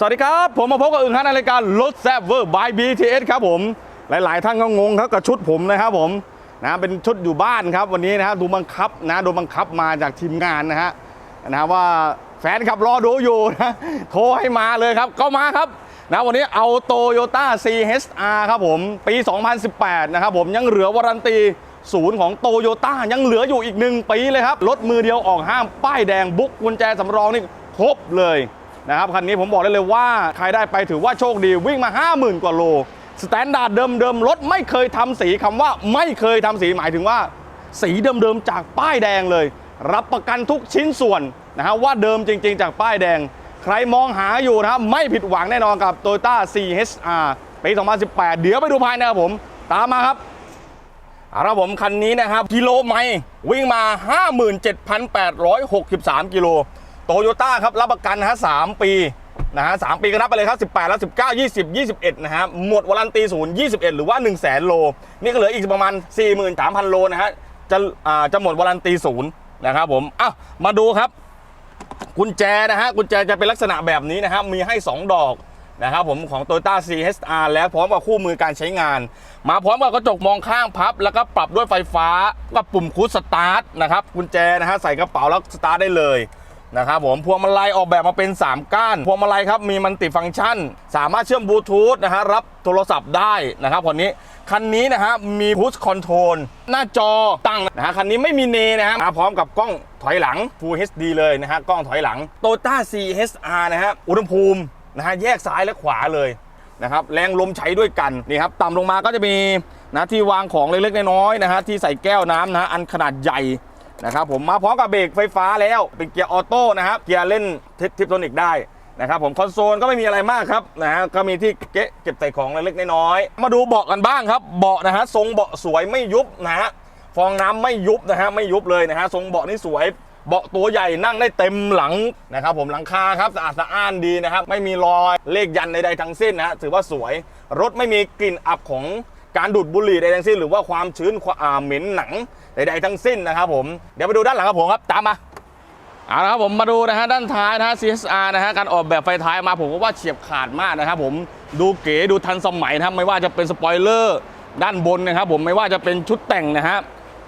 สวัสดีครับ ผมมาพบกับอึ่งฮันในรายการรถแซ่บเวอร์บาย BTS ครับผม หลาย ๆ ท่านก็งงครับกับชุดผมนะครับผมนะเป็นชุดอยู่บ้านครับ วันนี้นะฮะดูบังคับนะโดนบังคับมาจากทีมงานนะฮะนะว่าแฟนขับรอดูอยู่นะโทรให้มาเลยครับ ก็มาครับ นะวันนี้เอาโตโยต้า CHR ครับผม ปี 2018 นะครับผมยังเหลือวารันตีศูนย์ของโตโยต้ายังเหลืออยู่อีกหนึ่งปีเลยครับ รถมือเดียวออกห้ามป้ายแดงบุ๊กกุญแจสำรองนี่ครบเลยนะครับคันนี้ผมบอกได้เลยว่า ใครได้ไปถือว่าโชคดีวิ่งมา 50,000 กว่าโลสแตนดาร์ดเดิมๆรถไม่เคยทำสีคำว่าไม่เคยทำสีหมายถึงว่า สีเดิมๆจากป้ายแดงเลย รับประกันทุกชิ้นส่วนนะฮะว่าเดิมจริง ๆ จากป้ายแดง ใครมองหาอยู่นะครับไม่ผิดหวังแน่นอนกับ Toyota CHR ปี2018 เดี๋ยวไปดูภายในครับผม ตามมาครับเอาละผมคันนี้นะครับกิโลไมล์วิ่งมา 57,863 กิโลโตโยต้าครับรับประกันนะฮะ3ปีนะฮะ3ปีก็นับไปเลยครับ 18 แล้ว 19 20 21 นะฮะหมดวารันตีศูนย์21 หรือว่า 1 0 0 0 0แสนโล นี่ก็เหลืออีกประมาณ 43,000 โลนะฮะจะอ่าจะหมดวารันตีศูนย์นะครับผมอ้าวมาดูครับ กุญแจนะฮะกุญแจจะเป็นลักษณะแบบนี้นะครับมีให้ 2 ดอกนะครับผมของ Toyota CHR แล้วพร้อมกับคู่มือการใช้งาน มาพร้อมกับกระจกมองข้างพับ แล้วก็ปรับด้วยไฟฟ้ากับปุ่มคูดสตาร์ทนะครับกุญแจนะฮะใส่กระเป๋าแล้วสตาร์ทได้เลย นะครับผมพวงมาลัยออกแบบมาเป็น 3 ก้าน พวงมาลัยครับมีมันติฟังก์ชัน สามารถเชื่อมบลูทูธนะฮะรับโทรศัพท์ได้นะครับคนนี้คันนี้นะฮะมีพุชคอนโทรลหน้าจอตั้งนะฮะคันนี้ไม่มีเนนะฮะมาพร้อมกับกล้องถอยหลัง Full HD เลยนะฮะกล้องถอยหลัง Toyota CHR นะฮะอุณหภูมินะฮะแยกซ้ายและขวาเลยนะครับแรงลมใช้ด้วยกันนี่ครับต่ำลงมาก็จะมีนะที่วางของเล็กๆน้อยๆนะฮะที่ใส่แก้วน้ำนะฮะอันขนาดใหญ่ นะครับผมมาพร้อมกับเบรกไฟฟ้าแล้วเป็นเกียร์ออโต้นะครับเกียร์เล่นทิปโทนิกได้นะครับผมคอนโซลก็ไม่มีอะไรมากครับนะฮะก็มีที่เก็บใส่ของเล็กๆน้อยๆมาดูเบาะกันบ้างครับเบาะนะฮะทรงเบาะสวยไม่ยุบนะฮะฟองน้ำไม่ยุบนะฮะไม่ยุบเลยนะฮะทรงเบาะนี่สวยเบาะตัวใหญ่นั่งได้เต็มหลังนะครับผมหลังคาครับสะอาดสะอ้านดีนะครับไม่มีรอยเลขยันใดๆทั้งสิ้นนะฮะถือว่าสวยรถไม่มีกลิ่นอับของ การดูดบุหรี่ใดทั้งสิ้นหรือว่าความชื้นความเหม็นหนังใดๆทั้งสิ้นนะครับผมเดี๋ยวไปดูด้านหลังครับผมครับตามมาเอาละครับผมมาดูนะฮะด้านท้ายนะฮะ CSR นะฮะการออกแบบไฟท้ายมาผมก็ว่าเฉียบขาดมากนะครับผมดูเก๋ดูทันสมัยนะครับไม่ว่าจะเป็นสปอยเลอร์ด้านบนนะครับผมไม่ว่าจะเป็นชุดแต่งนะฮะ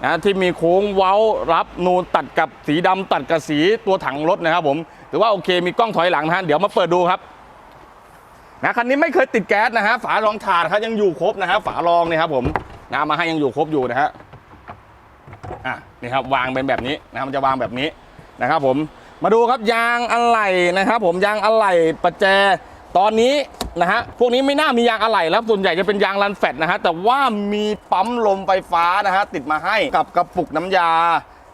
นะที่มีโค้งเว้ารับนูนตัดกับสีดำตัดกับสีตัวถังรถนะครับผมถือว่าโอเคมีกล้องถอยหลังนะฮะเดี๋ยวมาเปิดดูครับ นะคันนี้ไม่เคยติดแก๊สนะฮะฝารองถาดครับยังอยู่ครบนะฮะฝารองเนี่ยครับผมนะมาให้ยังอยู่ครบอยู่นะฮะอะนี่ครับวางเป็นแบบนี้นะมันจะวางแบบนี้นะครับผมมาดูครับยางอะไหล่นะครับผมยางอะไหล่ประแจตอนนี้นะฮะพวกนี้ไม่น่ามียางอะไหล่แล้วส่วนใหญ่จะเป็นยางรันแฟตนะฮะแต่ว่ามีปั๊มลมไฟฟ้านะฮะติดมาให้กับกระปุกน้ำยา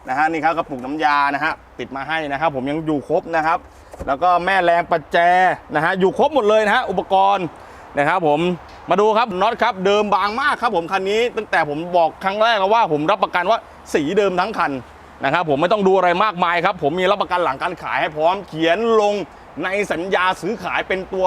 นะฮะนี่ครับกระปุกน้ำยานะฮะติดมาให้นะครับผมยังอยู่ครบนะครับ แล้วก็แม่แรงประแจนะฮะอยู่ครบหมดเลยนะฮะอุปกรณ์นะครับผมมาดูครับน็อตครับเดิมบางมากครับผมคันนี้ตั้งแต่ผมบอกครั้งแรกแล้วว่าผมรับประกันว่าสีเดิมทั้งคันนะครับผมไม่ต้องดูอะไรมากมายครับ ผมมีรับประกันหลังการขายให้พร้อมเขียนลงในสัญญาซื้อขายเป็นตัว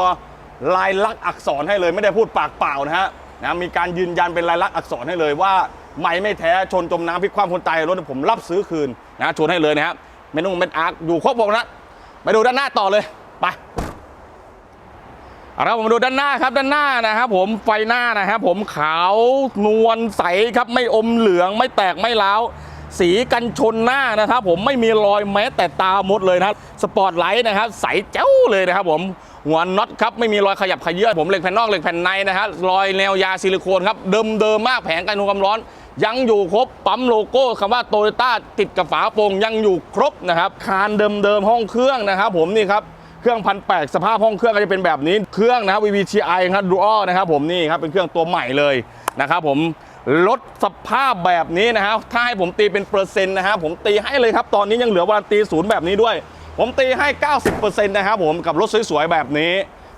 ลายลักษณ์อักษรให้เลยไม่ได้พูดปากเปล่านะฮะนะมีการยืนยันเป็นลายลักษณ์อักษรให้เลยว่า ไม่ไม่แท้ชนจมน้ำพลิกความคนตายรถผมรับซื้อคืนนะชนให้เลยนะฮะเมนุ่งเป็นอาร์คอยู่ครบวงนะ ไปดูด้านหน้าต่อเลยไปเอาผมมาดูด้านหน้าครับด้านหน้านะครับผมไฟหน้านะครับผมขาวนวลใสครับไม่อมเหลืองไม่แตกไม่ร้าวสีกันชนหน้านะครับผมไม่มีรอยแม้แต่ตามดเลยนะสปอตไลท์นะครับใสเจ้าเลยนะครับผมหัวน็อตครับไม่มีรอยขยับขยื่นผมเหล็กแผ่นนอกเหล็กแผ่นในนะฮะรอยแนวยาซิลิโคนครับเดิมเดิมมากแผงกันความร้อน ยังอยู่ครบปั๊มโลโก้คำว่าโตโยต้าติดกับฝาโปร่งยังอยู่ครบนะครับคานเดิมเดิมๆห้องเครื่องนะครับ ผมนี่ครับเครื่องพันแปดสภาพห้องเครื่องก็จะเป็นแบบนี้เครื่องนะครับ VVTi ครับดูอ้นะครับผมนี่ครับเป็นเครื่องตัวใหม่เลยนะครับผมรถสภาพแบบนี้นะฮะถ้าให้ผมตีเป็นเปอร์เซ็นต์นะฮะผมตีให้เลยครับ ตอนนี้ยังเหลือวารันตีศูนย์แบบนี้ด้วย ผมตีให้ 90%นะครับผมกับรถสวยๆแบบนี้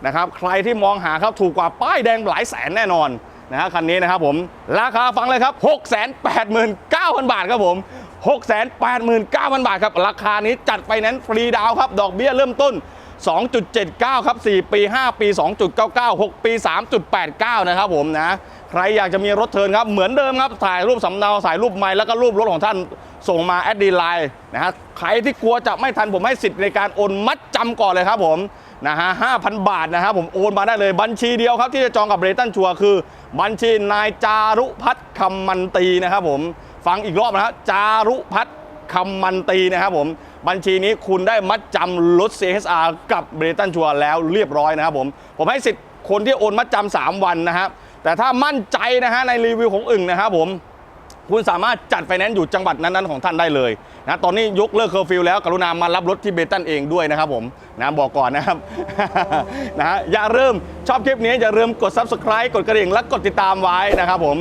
นะครับใครที่มองหาครับถูกกว่าป้ายแดงหลายแสนแน่นอน นะฮะคันนี้นะครับผมราคาฟังเลยครับ689,000 บาทครับผม 689,000 บาทครับ ราคานี้จัดไฟแนนซ์ฟรีดาวครับ ดอกเบี้ยเริ่มต้น 2.79 ครับ 4 ปี 5 ปี 2.99 6 ปี 3.89 นะครับผมนะ ใครอยากจะมีรถเทินครับ เหมือนเดิมครับ ถ่ายรูปสำเนาถ่ายรูปไม้แล้วก็รูปรถของท่านส่งมาแอดดีไลน์นะฮะใครที่กลัวจะไม่ทันผมให้สิทธิ์ในการโอนมัดจำก่อนเลยครับผม นะฮะห้าพันบาทนะครับผมโอนมาได้เลยบัญชีเดียวครับ ที่จะจองกับเรตันชัวคือ บัญชีนายจารุพัฒน์คำมันตีนะครับผมฟังอีกรอบนะฮะจารุพัฒน์คำมันตีนะครับผมบัญชีนี้คุณได้มัดจำรถ CSR กับเบรตันชัวแล้วเรียบร้อยนะครับผมผมให้สิทธิ์คนที่โอนมัดจำสามวันนะครับแต่ถ้ามั่นใจนะฮะในรีวิวของอึ่งนะครับผมคุณสามารถจัดไฟแนนซ์อยู่จังหวัดนั้นๆของท่านได้เลย นะตอนนี้ยกเลิกเคอร์ฟิวแล้วกรุณามารับรถที่เบตันเองด้วยนะครับผมนะบอกก่อนนะครับนะฮะอย่าเริ่มชอบคลิปนี้อย่าลืมกด subscribe กดกระดิ่งและกดติดตามไว้นะครับผม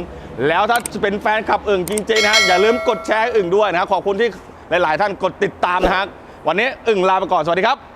แล้วถ้าเป็นแฟนคลับอึ่งจริงๆนะฮะอย่าลืมกดแชร์อึ่งด้วยนะขอบคุณที่หลาย ๆ ท่านกดติดตามนะฮะวันนี้อึ่งลาไปก่อนสวัสดีครับ